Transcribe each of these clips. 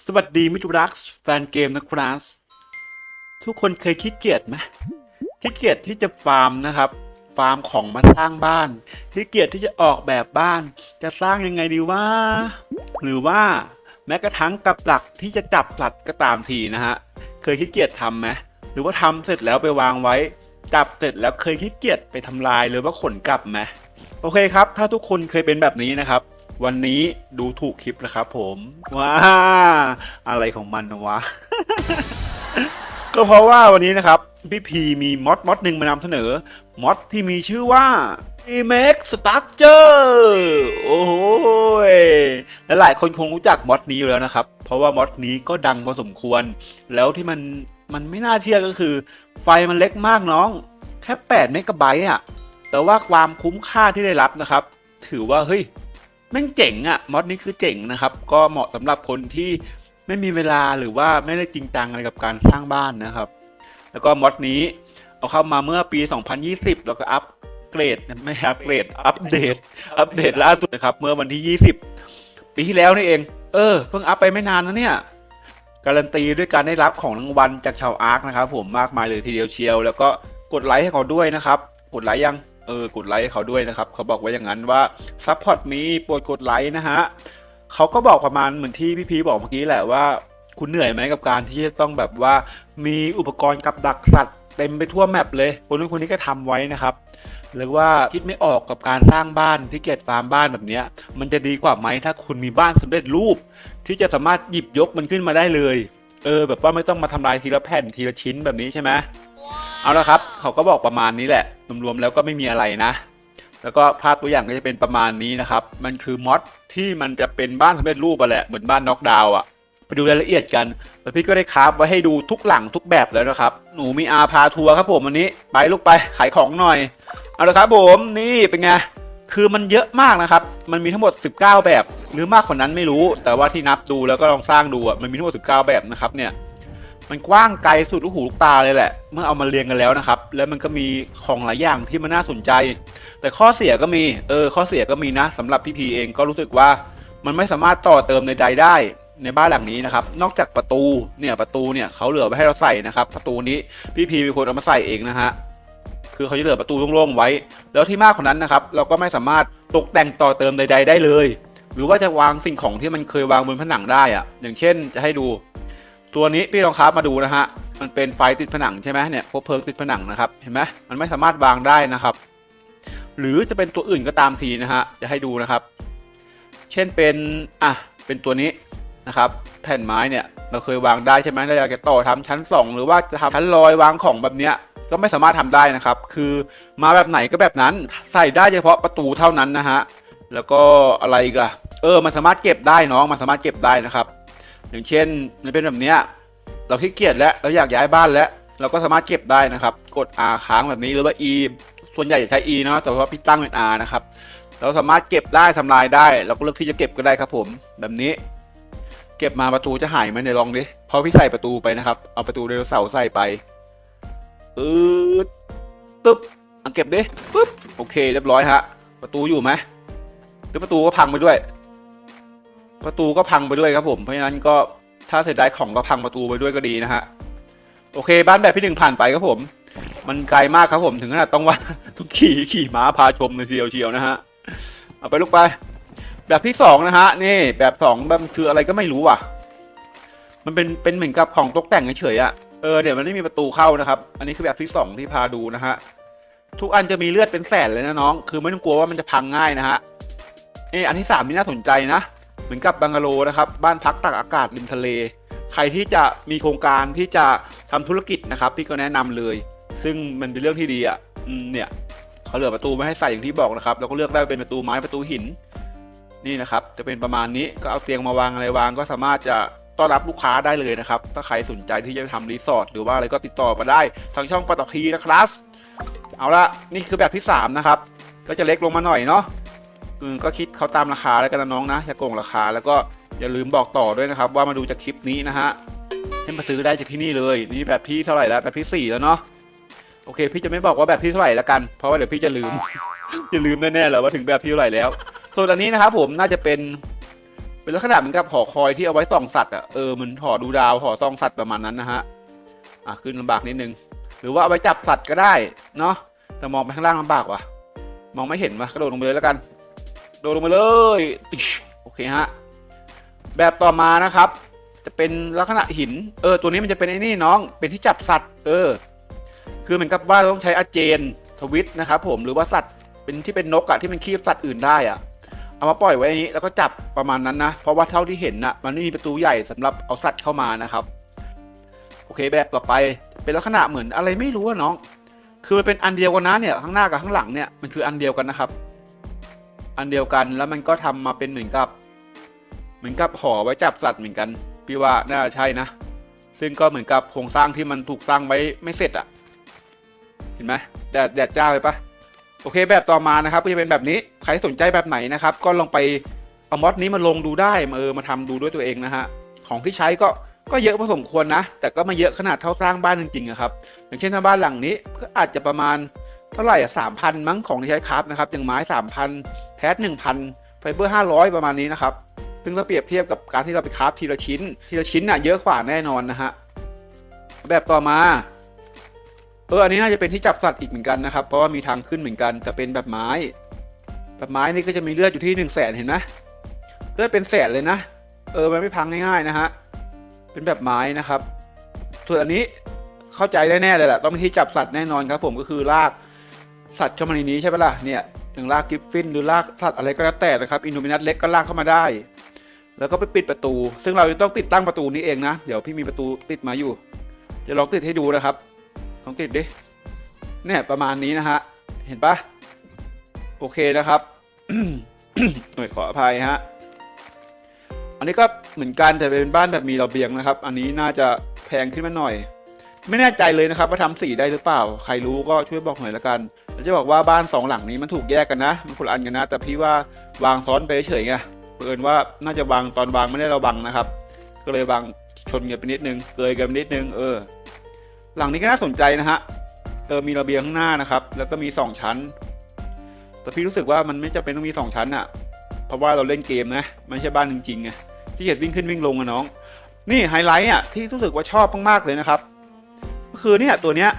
สวัสดีมิตรรักแฟนเกมนะครับทุกคนเคยคิดเกียจไหมขี้เกียจที่จะฟาร์มนะครับ ฟาร์มของมาสร้างบ้านขี้เกียจที่จะออกแบบบ้าน จะสร้างยังไงดีว่า หรือว่าแม้กระทั่งกับดักที่จะจับสัตว์ก็ตามทีนะฮะเคยขี้เกียจทำไหมหรือว่าทำเสร็จแล้วไปวางไว้ จับเสร็จแล้วเคยขี้เกียจไปทำลายหรือว่าขนกลับไหมโอเคครับ ถ้าทุกคนเคยเป็นแบบนี้นะครับ วันนี้ดูถูกคลิปนะครับผมว้าอะไรของมันวะ ก็เพราะว่าวันนี้นะครับ พี่พีมีมอดมอดหนึ่งมานำเสนอมอดที่มีชื่อว่า Remake Structure โอ้โหยและหลายคนคงรู้จักมอดนี้อยู่แล้วนะครับ เพราะว่ามอดนี้ก็ดังพอสมควร แล้วที่มันมันไม่น่าเชื่อก็คือ ไฟมันเล็กมากน้อง แค่8เมกะไบต์อะแต่ว่าความคุ้มค่าที่ได้รับนะครับ ถือว่าเฮ้ย แม่งเจ๋งอะมอดนี้คือเจ๋งนะครับ ก็เหมาะสำหรับคนที่ไม่มีเวลาหรือว่าไม่ได้จริงจังอะไรกับการสร้างบ้านนะครับ แล้วก็มอดนี้เอาเข้ามาเมื่อปี 2020 แล้วก็อัปเกรดไม่อัปเกรดอัปเดต อัปเดตล่าสุดนะครับ เมื่อวันที่ 20 ปีที่แล้วนี่เอง เออ เพิ่งอัปไปไม่นานนะเนี่ย การันตีด้วยการได้รับของรางวัลจากชาวอาร์คนะครับผมมากมายเลยทีเดียวเชียว แล้วก็กดไลค์ให้เขาด้วยนะครับ กดไลค์ยัง เออกดไลค์เขาด้วยนะครับ เขาบอกไว้อย่างนั้นว่าซัพพอร์ตมีโปรดกดไลค์นะฮะเขาก็บอกประมาณเหมือนที่พี่พีบอกเมื่อกี้แหละว่า คุณเหนื่อยไหมกับการที่จะต้องแบบว่ามีอุปกรณ์กับดักสัตว์เต็มไปทั่วแมปเลยคนนู้นคนนี้ก็ทำไว้นะครับหรือว่าคิดไม่ออกกับการสร้างบ้านที่เกียรฟาร์มบ้านแบบเนี้ยมันจะดีกว่าไหมถ้าคุณมีบ้านสำเร็จรูป ที่จะสามารถหยิบยกมันขึ้นมาได้เลย เออ แบบว่าไม่ต้องมาทำลายทีละแผ่นทีละชิ้นแบบนี้ใช่ไหม เอาละครับเขาก็บอกประมาณนี้แหละรวมๆแล้วก็ไม่มีอะไรนะ แล้วก็ภาพตัวอย่างก็จะเป็นประมาณนี้นะครับ มันคือมอดที่มันจะเป็นบ้านสำเร็จรูปอะแหละเหมือนบ้านน็อกดาวน์อะไปดูรายละเอียดกันแล้วพี่ก็ได้คราฟไว้ให้ดูทุกหลังทุกแบบแล้วนะครับ หนูมีอาพาทัวร์ครับผมวันนี้ไปลูกไปขายของหน่อยเอาละครับผมนี่เป็นไงคือมันเยอะมากนะครับ มันมีทั้งหมด 19 แบบ หรือมากกว่านั้นไม่รู้ แต่ว่าที่นับดูแล้วก็ลองสร้างดูอะมันมีทั้งหมด 19 แบบนะครับเนี่ย มันกว้างไกลสุดลูกหูลูกตาเลยแหละ เมื่อเอามาเรียงกันแล้วนะครับ แล้วมันก็มีของหลายอย่างที่มันน่าสนใจ แต่ข้อเสียก็มี เออ ข้อเสียก็มีนะสำหรับพี่พีเองก็รู้สึกว่ามันไม่สามารถต่อเติมในใดได้ในบ้านหลังนี้นะครับ นอกจากประตู เนี่ยประตูเนี่ยเขาเหลือไว้ให้เราใส่นะครับ ประตูนี้พี่พีเป็นคนเอามาใส่เองนะฮะ คือเขาจะเหลือประตูโล่งๆไว้ แล้วที่มากกว่านั้นนะครับ เราก็ไม่สามารถตกแต่งต่อเติมใด ๆ ได้เลย หรือว่าจะวางสิ่งของที่มันเคยวางบนผนังได้อะอย่างเช่น จะให้ดู ตัวนี้พี่ลองคราฟมาดูนะฮะ มันเป็นไฟติดผนังใช่ไหมเนี่ยพวกเพิร์กติดผนังนะครับ เห็นไหมมันไม่สามารถวางได้นะครับ หรือจะเป็นตัวอื่นก็ตามทีนะฮะ จะให้ดูนะครับ เช่นเป็น อะ เป็นตัวนี้นะครับ แผ่นไม้เนี่ย เราเคยวางได้ใช่ไหมเราอยากจะต่อทำชั้น 2 หรือว่าจะทำชั้นลอยวางของแบบเนี้ย ก็ไม่สามารถทำได้นะครับ คือมาแบบไหนก็แบบนั้น ใส่ได้เฉพาะประตูเท่านั้นนะฮะ แล้วก็อะไรอีกอะเออ มันสามารถเก็บได้น้อง มันสามารถเก็บได้นะครับ อย่างเช่นมันเป็นแบบเนี้ยเราขี้เกียจแล้วเราอยากย้ายบ้านแล้ว เราก็สามารถเก็บได้นะครับ กด R ค้างแบบนี้หรือว่า E ส่วนใหญ่จะใช้ E นะแต่ว่าพี่ตั้งเป็น R นะครับ เราสามารถเก็บได้ทำลายได้ เราก็เลือกที่จะเก็บก็ได้ครับผมแบบนี้ เก็บมาประตูจะหายไหมเนี่ยลองดิพราะพี่ใส่ประตูไปนะครับ เอาประตูไดโนเสาร์ใส่ไปอืดตึ๊บเอาเก็บดิปึ๊บโอเค เรียบร้อยฮะประตูอยู่ไหมหรือประตูก็พังไปด้วย ประตูก็พังไปด้วยครับผม เพราะฉะนั้นก็ถ้าเสียดายของก็พังประตูไปด้วยก็ดีนะฮะ โอเค บ้านแบบที่หนึ่งผ่านไปครับผม มันไกลมากครับผม ถึงขนาดต้องว่าต้องขี่ขี่ม้าพาชมในเชียวเชียวนะฮะ เอาไปลูกไป แบบที่สองนะฮะ นี่แบบสองแบบคืออะไรก็ไม่รู้อะ มันเป็นเป็นเหมือนกับของตกแต่งเฉยๆอะเออเดี๋ยวมันไม่มีประตูเข้านะครับ อันนี้คือแบบที่สองที่พาดูนะฮะ ทุกอันจะมีเลือดเป็นแสนเลยนะน้อง คือไม่ต้องกลัวว่ามันจะพังง่ายนะฮะ เอออันที่สามนี่น่าสนใจนะ มือนกับบังกะโลนะครับ บ้านพักตากอากาศริมทะเล ใครที่จะมีโครงการที่จะทำธุรกิจนะครับพี่ก็แนะนำเลย ซึ่งมันเป็นเรื่องที่ดีอะเนี่ยเขาเหลือประตูไม่ให้ใส่อย่างที่บอกนะครับแล้วก็เลือกได้เป็นประตูไม้ประตูหิน นี่นะครับ จะเป็นประมาณนี้ก็เอาเตียงมาวางอะไรวาง ก็สามารถจะต้อนรับลูกค้าได้เลยนะครับ ถ้าใครสนใจที่จะทำรีสอร์ทหรือว่าอะไรก็ติดต่อมาได้ทางช่องปตทีนะครับ เอาละนี่คือแบบที่สามนะครับ ก็จะเล็กลงมาหน่อยเนาะ ก็คิดเขาตามราคาแล้วกันนะน้องนะอย่าโกงราคาแล้วก็อย่าลืมบอกต่อด้วยนะครับ ว่ามาดูจากคลิปนี้นะฮะให้มาซื้อได้จากที่นี่เลย นี่แบบที่เท่าไหร่แล้วแบบที่สี่แล้วเนาะโอเค พี่จะไม่บอกว่าแบบที่เท่าไหร่แล้วกัน เพราะว่าเดี๋ยวพี่จะลืม จะลืมแน่ๆแหละว่าถึงแบบที่เท่าไหร่แล้ว ส่วนอันนี้นะครับผมน่าจะเป็น เป็นลักษณะเหมือนกับหอคอยที่เอาไว้ส่องสัตว์อะเออมันหอดูดาวหอส่องสัตว์ประมาณนั้นนะฮะอะขึ้นลำบากนิดนึง หรือว่าเอาไว้จับสัตว์ก็ได้เนาะแต่มองไปข้างล่างลำบากว่ะ มองไม่เห็นวะกระโดดลงไปเลยแล้วกัน โดดลงไปเลยโอเคฮะแบบต่อมานะครับ จะเป็นลักษณะหิน เออ ตัวนี้มันจะเป็นไอ้นี่น้อง เป็นที่จับสัตว์ เออ คือเหมือนกับว่าเราต้องใช้อาเจนทวิตนะครับผม หรือว่าสัตว์ เป็นที่เป็นนกอะที่มันคีบสัตว์อื่นได้อะเอามาปล่อยไว้อย่นี้แล้วก็จับประมาณนั้นนะ เพราะว่าเท่าที่เห็นนะมันไม่มีประตูใหญ่สำหรับเอาสัตว์เข้ามานะครับ โอเค แบบต่อไปเป็นลักษณะเหมือนอะไรไม่รู้อะน้อง คือมันเป็นอันเดียวกันนะเนี่ย ข้างหน้ากับข้างหลังเนี่ย มันคืออันเดียวกันนะครับ อันเดียวกันแล้วมันก็ทำมาเป็นเหมือนกับ เหมือนกับห่อไว้จับสัตว์เหมือนกัน พี่ว่าน่าใช่นะ ซึ่งก็เหมือนกับโครงสร้างที่มันถูกสร้างไว้ไม่เสร็จอะเห็นไหมแดดแดดจ้าเลยปะโอเคแบบต่อมานะครับก็จะเป็นแบบนี้ใครสนใจแบบไหนนะครับ ก็ลองไปเอามอดนี้มาลงดูได้มาเออมาทำดูด้วยตัวเองนะฮะของที่ใช้ก็ก็เยอะพอสมควรนะ แต่ก็ไมาเยอะขนาดเท่าสร้างบ้านจริงๆอะครับ อย่างเช่นถ้าบ้านหลังนี้ก็อาจจะประมาณ เท่าไหร่อะสามพันมั้งของที่ใช้คราฟนะครับอย่างไม้สามพันแพทหนึ่งพันไฟเบอร์ห้าร้อยประมาณนี้นะครับซึ่งถ้าเปรียบเทียบกับการที่เราไปคราฟทีละชิ้น ทีละชิ้นน่ะเยอะกว่าแน่นอนนะฮะแบบต่อมาเอออันนี้น่าจะเป็นที่จับสัตว์อีกเหมือนกันนะครับ เพราะว่ามีทางขึ้นเหมือนกันแต่เป็นแบบไม้ แบบไม้นี่ก็จะมีเลือดอยู่ที่หนึ่งแสนเห็นไหมเลือดเป็นแสนเลยนะ เออมันไม่พังง่ายๆนะฮะเป็นแบบไม้นะครับ ส่วนอันนี้เข้าใจได้แน่เลยแหละต้องเป็นที่จับสัตว์แน่นอนครับ ผมก็คือลาก สัตว์เข้ามาในนี้ใช่ปะล่ะเนี่ยอย่างลากกิฟฟินหรือลากสัตว์อะไรก็แล้วแต่นะครับอินโนมินัสเล็กก็ลากเข้ามาได้ แล้วก็ไปปิดประตู ซึ่งเราจะต้องติดตั้งประตูนี้เองนะเดี๋ยวพี่มีประตูติดมาอยู่จะลองติดให้ดูนะครับลองติดดิเนี่ยประมาณนี้นะฮะเห็นปะโอเคนะครับหน่วยขออภัยฮะอันนี้ก็เหมือนกันแต่เป็นบ้านแบบมีระเบียงนะครับ อันนี้น่าจะแพงขึ้นมาหน่อย ไม่แน่ใจเลยนะครับว่าทำสีได้หรือเปล่า ใครรู้ก็ช่วยบอกหน่อยละกัน จะบอกว่าบ้านสองหลังนี้มันถูกแยกกันนะ มันคนละอันกันนะ แต่พี่ว่าวางซ้อนไปเฉยไงเอิญว่าน่าจะวางตอนวางไม่ได้เระวังนะครับ ก็เลยวางชนกันไปนิดนึงเกยกันนิดนึงเออ หลังนี้ก็น่าสนใจนะฮะเออมีระเบียงข้างหน้านะครับ แล้วก็มีสองชั้น แต่พี่รู้สึกว่ามันไม่จำเป็นต้องมีสองชั้นอะเพราะว่าเราเล่นเกมนะไม่ใช่บ้านจริงๆไงที่เกียจวิ่งขึ้นวิ่งลงอะน้อง นี่ไฮไลท์อะที่รู้สึกว่าชอบมากๆเลยนะครับ ก็คือเนี่ยตัวเนี้ย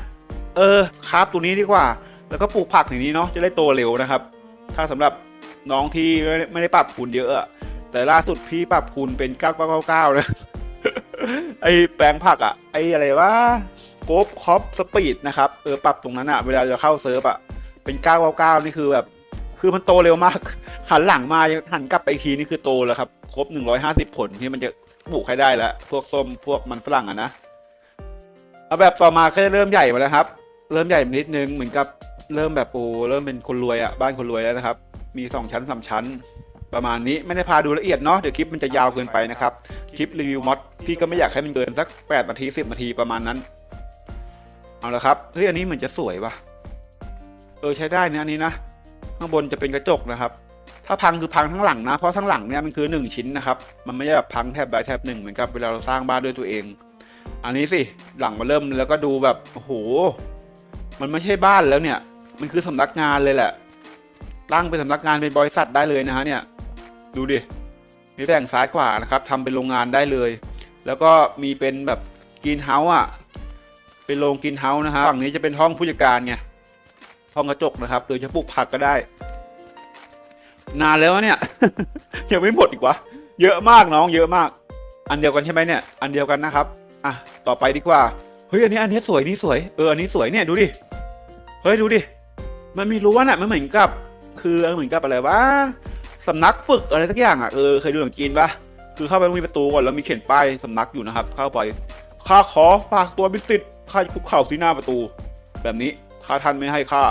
เออคราฟตัวนี้ดีกว่า แล้วก็ปลูกผักอย่างนี้เนาะจะได้โตเร็วนะครับ ถ้าสำหรับน้องที่ไม่ได้ปรับคูณเยอะแต่ล่าสุดพี่ปรับคูณเป็น9999นะไอแปลงผักอะไออะไรวะโกบคอปสปีดนะครับเออปรับตรงนั้นอะเวลาจะเข้าเซิร์ฟอะเป็น999นี่คือแบบคือมันโตเร็วมาก หันหลังมาหันกลับไปทีนี่คือโตแล้วครับ ครบ150ผลที่มันจะปลูกให้ได้แล้ว พวกส้มพวกมันฝรั่งอะนะเอาแบบต่อมาก็จะเริ่มใหญ่มาแล้วครับ เริ่มใหญ่นิดนึงเหมือนกับ เริ่มแบบโอ้เริ่มเป็นคนรวยอะบ้านคนรวยแล้วนะครับ มีสองชั้นสามชั้น ประมาณนี้ไม่ได้พาดูละเอียดเนาะเดี๋ยวคลิปมันจะยาวเกินไปนะครับคลิปรีวิวมอดพี่ก็ไม่อยากให้มันเกินสัก8นาที10นาทีประมาณนั้น เอาละครับเฮ้ยอันนี้เหมือนจะสวยว่ะเออใช้ได้เนี่ยอันนี้นะข้างบนจะเป็นกระจกนะครับ ถ้าพังคือพังทั้งหลังนะเพราะทั้งหลังเนี่ยมันคือ 1 ชิ้นนะครับ มันไม่ใช่แบบพังแทบใดแทบหนึ่งเหมือนกับเวลาเราสร้างบ้านด้วยตัวเอง อันนี้สิหลังมาเริ่มแล้วก็ดูแบบโอ้โหมันไม่ใช่บ้านแล้วเนี่ย มันคือสำนักงานเลยแหละ ตั้งเป็นสำนักงานเป็นบริษัทได้เลยนะฮะเนี่ย ดูดิ มีแบ่งซ้ายขวานะครับทำเป็นโรงงานได้เลย แล้วก็มีเป็นแบบกินเฮาส์อะ เป็นโรงกินเฮาส์นะฮะฝั่งนี้จะเป็นห้องผู้จัดการไง ห้องกระจกนะครับหรือจะปลูกผักก็ได้ นานแล้วเนี่ย ยังไม่หมดอีกวะ เยอะมากน้อง เยอะมาก อันเดียวกันใช่ไหมเนี่ย อันเดียวกันนะครับ อะ ต่อไปดีกว่า เฮ้ย อันนี้ อันนี้สวย นี่สวย เออ อันนี้สวยเนี่ย ดูดิ เฮ้ย ดูดิ มันมีรั้วน่ะมันเหมือนกับ คือเหมือนกับอะไรวะสำนักฝึกอะไรสักอย่างอะเออเคยดูหนังจีนปะคือเข้าไปมีประตูก่อนแล้วมีเขียนป้ายสำนักอยู่นะครับ เข้าไปข้าขอฝากตัวเป็นสิทธิ์ข้าจะคุกเข่าที่หน้าประตู แบบนี้ถ้าท่านไม่ให้ข้า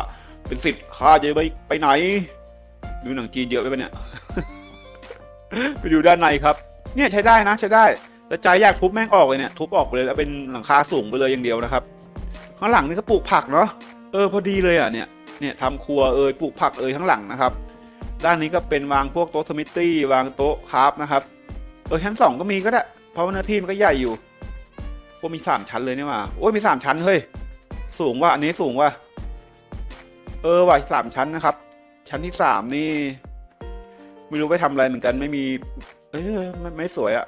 เป็นสิทธิ์ข้าจะไปไปไหน ดูหนังจีนเยอะไปปะเนี่ย ไปดูด้านในครับ เนี่ยใช้ได้นะใช้ได้แต่ใจอยากทุบแม่งออกเลยเนี่ยทุบออกไปเลยแล้วเป็นหลังคาสูงไปเลยอย่างเดียวนะครับข้างหลังนี่ก็ปลูกผักเนาะเออพอดีเลยอะเนี่ย เนี่ยทำครัวเอ่ยปลูกผักเอ่ยข้างหลังนะครับ ด้านนี้ก็เป็นวางพวกโต๊ะสมิตตี้วางโต๊ะคราฟนะครับเออชั้นสองก็มีก็ได้เพราะว่าเนื้อที่มันก็ใหญ่อยู่โอ้มีสามชั้นเลยเนี่หว่าโอ้ยมีสามชั้นเฮ้ยสูงว่ะอันนี้สูงว่ะเออว่ะสามชั้นนะครับ ชั้นที่สามนี่ ไม่รู้ไปทำอะไรเหมือนกันไม่มี เอ้ยไม่ไม่สวยอะ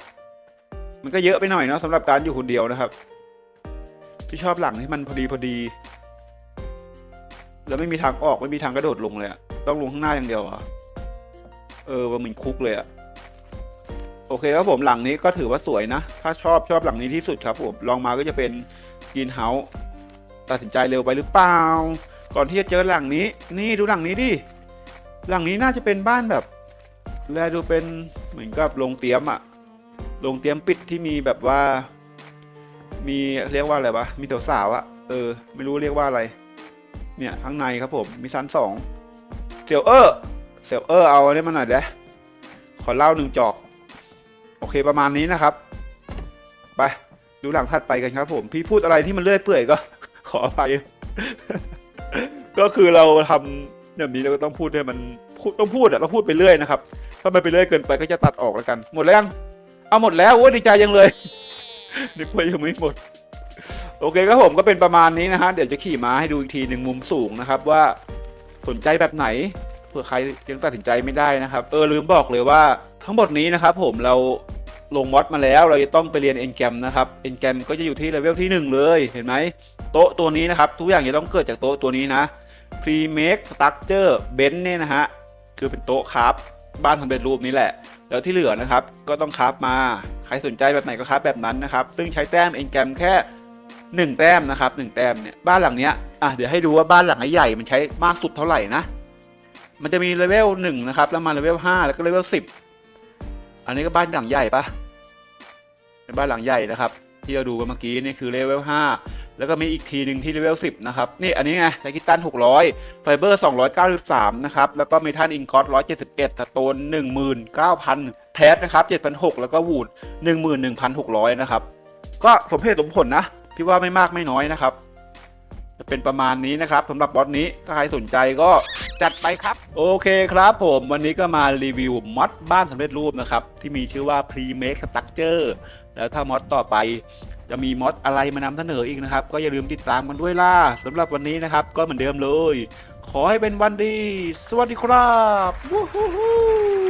มันก็เยอะไปหน่อยเนาะสำหรับการอยู่คนเดียวนะครับ พี่ชอบหลังที่มันพอดีพอดี แล้วไม่มีทางออกไม่มีทางกระโดดลงเลยอะต้องลงข้างหน้าอย่างเดียวอะเออว่าเหมือนคุกเลยอะโอเคครับผมหลังนี้ก็ถือว่าสวยนะ ถ้าชอบชอบหลังนี้ที่สุดครับผมลองมาก็จะเป็นกินเฮาส์ตัดสินใจเร็วไปหรือเปล่า ก่อนที่จะเจอหลังนี้ นี่ดูหลังนี้ดิหลังนี้น่าจะเป็นบ้านแบบ แลดูเป็นเหมือนกับโรงเตรียมอะโรงเตรียมปิดที่มีแบบว่า มีเรียกว่าอะไรวะมีสาวๆอะเออ ไม่รู้เรียกว่าอะไร เนี่ย ข้างในครับผม มีชั้นสองเซลเออร์เซลเออร์เอาอันนี้มาหน่อยเด้ขอเล่าหนึ่งจอก โอเคประมาณนี้นะครับ ไป ดูหลังถัดไปกันครับผม พี่พูดอะไรที่มันเลื่อยเปื่อยก็ ขออภัยก็คือเราทำแบบนี้เราก็ต้องพูดให้มันต้องพูดอะต้องพูดไปเรื่อยนะครับ ถ้ามันไปเรื่อยเกินไปก็จะตัดออกแล้วกัน หมดแล้วยัง เอาหมดแล้วโอ้ยดีใจยังเลยนึกว่ายังไม่หมด โอเคครับผมก็เป็นประมาณนี้นะฮะเดี๋ยวจะขี่ม้าให้ดูอีกทีหนึ่งมุมสูงนะครับว่าสนใจแบบไหนเผื่อใครยังตัดสินใจไม่ได้นะครับ เออลืมบอกเลยว่าทั้งหมดนี้นะครับผมเราลงมอดมาแล้วเราจะต้องไปเรียน n อ็นแกรมนะครับ n อ็นแกรมก็จะอยู่ที่เลเวลที่หนึ่งเลยเห็นไหมโต๊ะตัวนี้นะครับ ทุกอย่างจะต้องเกิดจากโต๊ะตัวนี้นะ pre-make structure bench เนี่ยนะฮะคือเป็นโต๊ะครับบ้านสำเร็จรูปนี้แหละ แล้วที่เหลือนะครับก็ต้องครับมา ใครสนใจแบบไหนก็ครับแบบนั้นนะครับ ซึ่งใช้แต้มเอ็นแกรมแค่ 1 แต้มนะครับ1แต้มเนี่ยบ้านหลังเนี้ยอะเดี๋ยวให้ดูว่าบ้านหลังใหญ่มันใช้มากสุดเท่าไหร่นะ มันจะมีเลเวล1นะครับแล้วมาเลเวล5แล้วก็เลเวล10 อันนี้ก็บ้านหลังใหญ่ปะเป็นบ้านหลังใหญ่นะครับ ที่เราดูกันเมื่อกี้นี่คือเลเวล5แล้วก็มีอีกทีหนึ่งที่เลเวล10นะครับนี่อันนี้ไงไทกิตัน600 ไฟเบอร์ 293 นะครับแล้วก็เมทัลอินกอร์ส171สโตน19,000 แทสนะครับ7,600 แล้วก็วูด11,600 นะครับก็สมเหตุสมผลนะ พี่ว่าไม่มากไม่น้อยนะครับ จะเป็นประมาณนี้นะครับสำหรับบอสนี้ถ้าใครสนใจก็จัดไปครับ โอเคครับผมวันนี้ก็มารีวิวมอดบ้านสำเร็จรูปนะครับ ที่มีชื่อว่า Pre-Make Structure แล้วถ้ามอดต่อไปจะมีมอดอะไรมานำเสนออีกนะครับ ก็อย่าลืมติดตามกันด้วยล่ะสำหรับวันนี้นะครับ ก็เหมือนเดิมเลย ขอให้เป็นวันดี สวัสดีครับวู้ฮู้